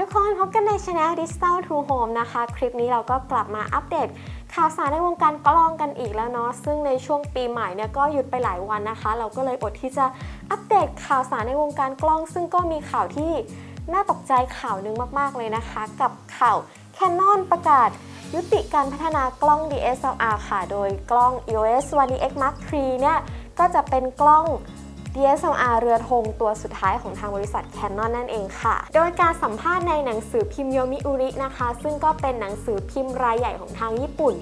ทุกคนพบกันในช anel Digital to Home นะคะ คลิปนี้เราก็กลับมาอัปเดตข่าวสารในวงการกล้องกันอีกแล้วเนาะซึ่งในช่วงปีใหม่เนี่ยก็หยุดไปหลายวันนะคะ เราก็เลยอดที่จะอัปเดตข่าวสารในวงการกล้อง ซึ่งก็มีข่าวที่น่าตกใจข่าวหนึ่งมากๆเลยนะคะ กับข่าว Canon ประกาศยุติการพัฒนากล้อง DSLR ค่ะ โดยกล้อง EOS 1DX Mark III เนี่ยก็จะเป็นกล้อง DSLR เรือธงตัวสุดท้ายของทางบริษัท Canon นั่นเองค่ะ โดยการสัมภาษณ์ในหนังสือพิมพ์โยมิอุรินะคะ ซึ่งก็เป็นหนังสือพิมพ์รายใหญ่ของทางญี่ปุ่น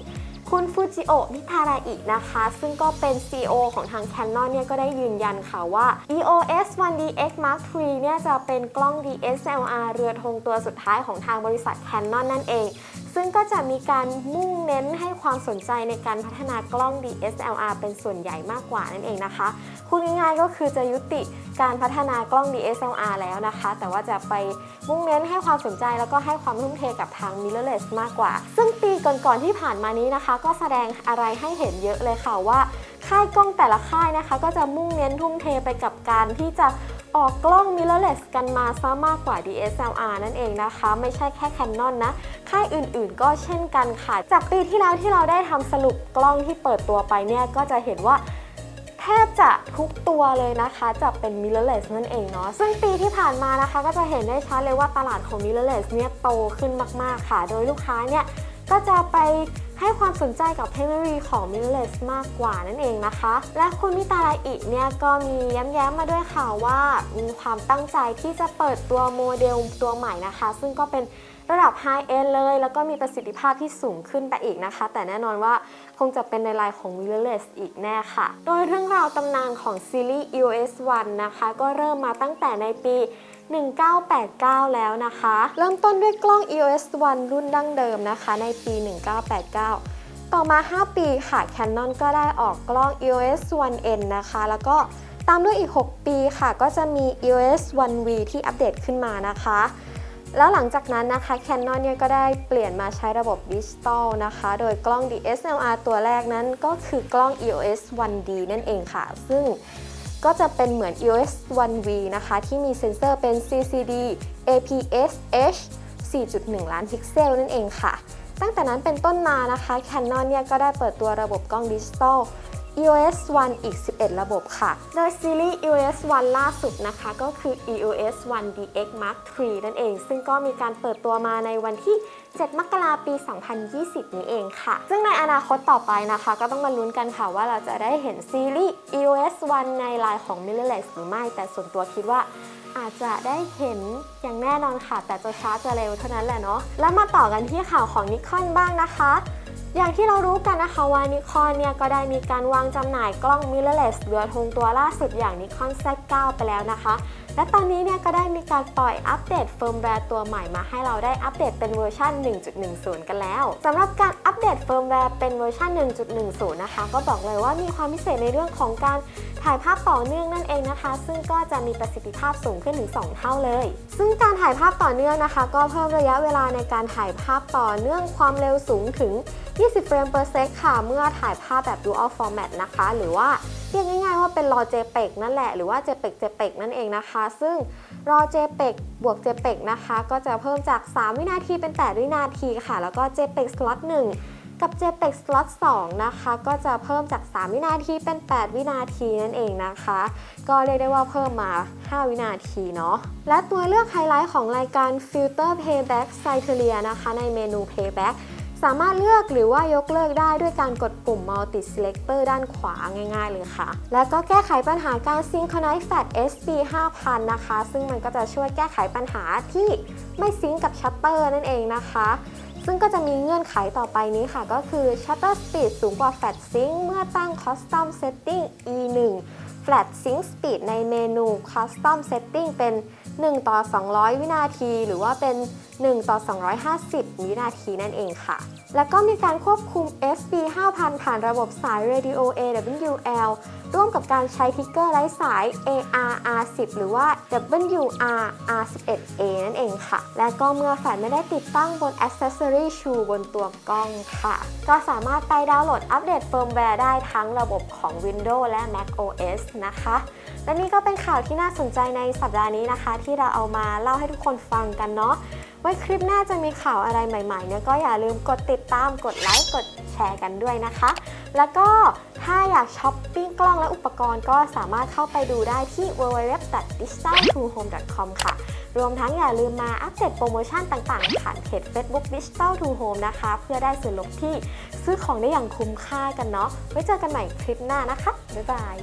คุณฟูจิโอะมิทาราอินะคะ ซึ่งก็เป็น CEO ของทาง Canon เนี่ยก็ได้ยืนยันค่ะว่า EOS 1DX Mark III เนี่ยจะเป็นกล้อง DSLR เรือธงตัวสุดท้ายของทางบริษัท Canon นั่นเองซึ่งก็จะมีการมุ่งเน้นให้ความสนใจในการพัฒนากล้อง DSLR เป็นส่วนใหญ่มากกว่านั่นเองนะคะ พูดง่ายๆก็คือจะยุติการพัฒนากล้อง DSLR แล้วนะคะ แต่ว่าจะไปมุ่งเน้นให้ความสนใจแล้วก็ให้ความทุ่มเทกับทาง mirrorless มากกว่า ซึ่งปีก่อนๆที่ผ่านมานี้นะคะ ก็แสดงอะไรให้เห็นเยอะเลยค่ะว่าค่ายกล้องแต่ละค่ายนะคะ ก็จะมุ่งเน้นทุ่มเทไปกับการที่จะออกกล้อง mirrorless กันมาซะมากกว่า DSLR นั่นเองนะคะ ไม่ใช่แค่ Canon นะ ค่ายอื่นๆ ก็เช่นกันค่ะ จากปีที่แล้วที่เราได้ทำสรุปกล้องที่เปิดตัวไปเนี่ย ก็จะเห็นว่า ทบจะทุกตัวเลยนะคะจะเป็น mirrorless นั่นเองเนาะซึ่งปีที่ผ่านมานะคะก็จะเห็นได้ชัดเลยว่าตลาดของ mirrorless เนี่ยโตขึ้นมากๆค่ะ โดยลูกค้าเนี่ยก็จะไปให้ความสนใจกับเทคโนโลยีของ mirrorless มากกว่านั่นเองนะคะ และคุณมิตาลาอิเนี่ยก็มีย้ำๆมาด้วยค่ะว่ามีความตั้งใจที่จะเปิดตัวโมเดลตัวใหม่นะคะ ซึ่งก็เป็น ระดับ High End เลย แล้วก็มีประสิทธิภาพที่สูงขึ้นไปอีกนะคะ แต่แน่นอนว่าคงจะเป็นในไลน์ของ mirrorless อีกแน่ค่ะ โดยเรื่องราวตำนานของซีรีส์ EOS 1 นะคะ ก็เริ่มมาตั้งแต่ในปี 1989 แล้วนะคะ เริ่มต้นด้วยกล้อง EOS 1 รุ่นดั้งเดิมนะคะ ในปี 1989 ต่อมา 5 ปีค่ะ Canon ก็ได้ออกกล้อง EOS 1N นะคะ แล้วก็ตามด้วยอีก 6 ปีค่ะ ก็จะมี EOS 1V ที่อัปเดตขึ้นมานะคะ แล้วหลังจากนั้นนะคะ Canon เนี่ยก็ได้เปลี่ยนมาใช้ระบบดิจิตอลนะคะ โดยกล้อง DSLR ตัวแรกนั้นก็คือกล้อง EOS 1D นั่นเองค่ะ ซึ่งก็จะเป็นเหมือน EOS 1V นะคะ ที่มีเซ็นเซอร์เป็น CCD APS-H 4.1 ล้านพิกเซลนั่นเองค่ะ ตั้งแต่นั้นเป็นต้นมานะคะ Canon เนี่ยก็ได้เปิดตัวระบบกล้องดิจิตอล EOS 1 อีก 11 ระบบค่ะ โดยซีรีส์ EOS 1 ล่าสุดนะคะ ก็คือ EOS 1 DX Mark III นั่นเอง ซึ่งก็มีการเปิดตัวมาในวันที่ 7 มกราปี 2020 นี้เองค่ะ ซึ่งในอนาคตต่อไปนะคะ ก็ต้องมาลุ้นกันค่ะว่าเราจะได้เห็นซีรีส์ EOS 1 ในลายของ mirrorless หรือไม่ แต่ส่วนตัวคิดว่าอาจจะได้เห็นอย่างแน่นอนค่ะ แต่จะช้าจะเร็วเท่านั้นแหละเนาะ แล้วมาต่อกันที่ข่าวของนิคอนบ้างนะคะ อย่างที่เรารู้กันนะคะว่านิคอนเนี่ยก็ได้มีการวางจำหน่ายกล้องมิเรเลสเรือธงตัวล่าสุดอย่างนิคอน Z9 ไปแล้วนะคะ และตอนนี้เนี่ยก็ได้มีการปล่อยอัปเดตเฟิร์มแวร์ตัวใหม่มาให้เราได้อัปเดตเป็นเวอร์ชัน1.10 กันแล้วสำหรับการอัปเดตเฟิร์มแวร์เป็นเวอร์ชัน1.10 นะคะ ก็บอกเลยว่ามีความพิเศษในเรื่องของการถ่ายภาพต่อเนื่องนั่นเองนะคะ ซึ่งก็จะมีประสิทธิภาพสูงขึ้นถึง 2 เท่าเลย ซึ่งการถ่ายภาพต่อเนื่องนะคะ ก็เพิ่มระยะเวลาในการถ่ายภาพต่อเนื่องความเร็วสูงถึง 20 เฟรม per sec ค่ะ เมื่อถ่ายภาพแบบ dual format นะคะ หรือว่า เรียกง่ายๆว่าเป็น RAW JPEG นั่นแหละหรือว่า JPEG JPEG นั่นเองนะคะ ซึ่ง RAW JPEG บวก JPEG นะคะ ก็จะเพิ่มจาก 3 วินาทีเป็น 8 วินาทีค่ะ แล้วก็ JPEG slot 1กับ JPEG slot 2 นะคะ ก็จะเพิ่มจาก 3 วินาทีเป็น 8 วินาทีนั่นเองนะคะ ก็เรียกได้ว่าเพิ่มมา 5 วินาทีเนาะ และตัวเลือกไฮไลท์ของรายการ Filter Payback c i t e r i a นะคะ ในเมนู Payback สามารถเลือกหรือว่ายกเลิกได้ด้วยการกดปุ่ม Multi Selector ด้านขวาง่าย ๆ เลยค่ะ แล้วก็แก้ไขปัญหาการ Synchronize FAT SB 5000 นะคะ ซึ่งมันก็จะช่วยแก้ไขปัญหาที่ไม่ซิงก์กับชัตเตอร์นั่นเองนะคะซึ่งก็จะมีเงื่อนไขต่อไปนี้ค่ะ ก็คือ Shutter Speed สูงกว่า Flash Sync เมื่อตั้ง Custom Setting E1 Flash Sync Speed ในเมนู Custom Setting เป็น 1 ต่อ 200 วินาที หรือว่าเป็น1 ต่อ 250 วินาทีนั่นเองค่ะ แล้วก็มีการควบคุม SB 5000 ผ่านระบบสาย Radio AWL ร่วมกับการใช้ทิกเกอร์ไร้สาย AR R10 หรือว่า WR R11A นั่นเองค่ะ และก็เมื่อแฟลชไม่ได้ติดตั้งบน Accessory Shoe บนตัวกล้องค่ะ ก็สามารถไปดาวน์โหลดอัปเดตเฟิร์มแวร์ได้ทั้งระบบของ Windows และ Mac OS นะคะ และนี่ก็เป็นข่าวที่น่าสนใจในสัปดาห์นี้นะคะ ที่เราเอามาเล่าให้ทุกคนฟังกันเนาะ ไว้คลิปหน้าจะมีข่าวอะไรใหม่ๆเนี่ยก็อย่าลืมกดติดตามกดไลค์กดแชร์กันด้วยนะคะ แล้วก็ถ้าอยากช้อปปิ้งกล้องและอุปกรณ์ก็สามารถเข้าไปดูได้ที่ www.digital2home.com ค่ะ รวมทั้งอย่าลืมมาอัปเดตโปรโมชั่นต่างๆ ผ่านเพจ Facebook Digital to Home นะคะ เพื่อได้ส่วนลดที่ซื้อของได้อย่างคุ้มค่ากันเนาะไว้เจอกันใหม่คลิปหน้านะคะ บ๊ายบาย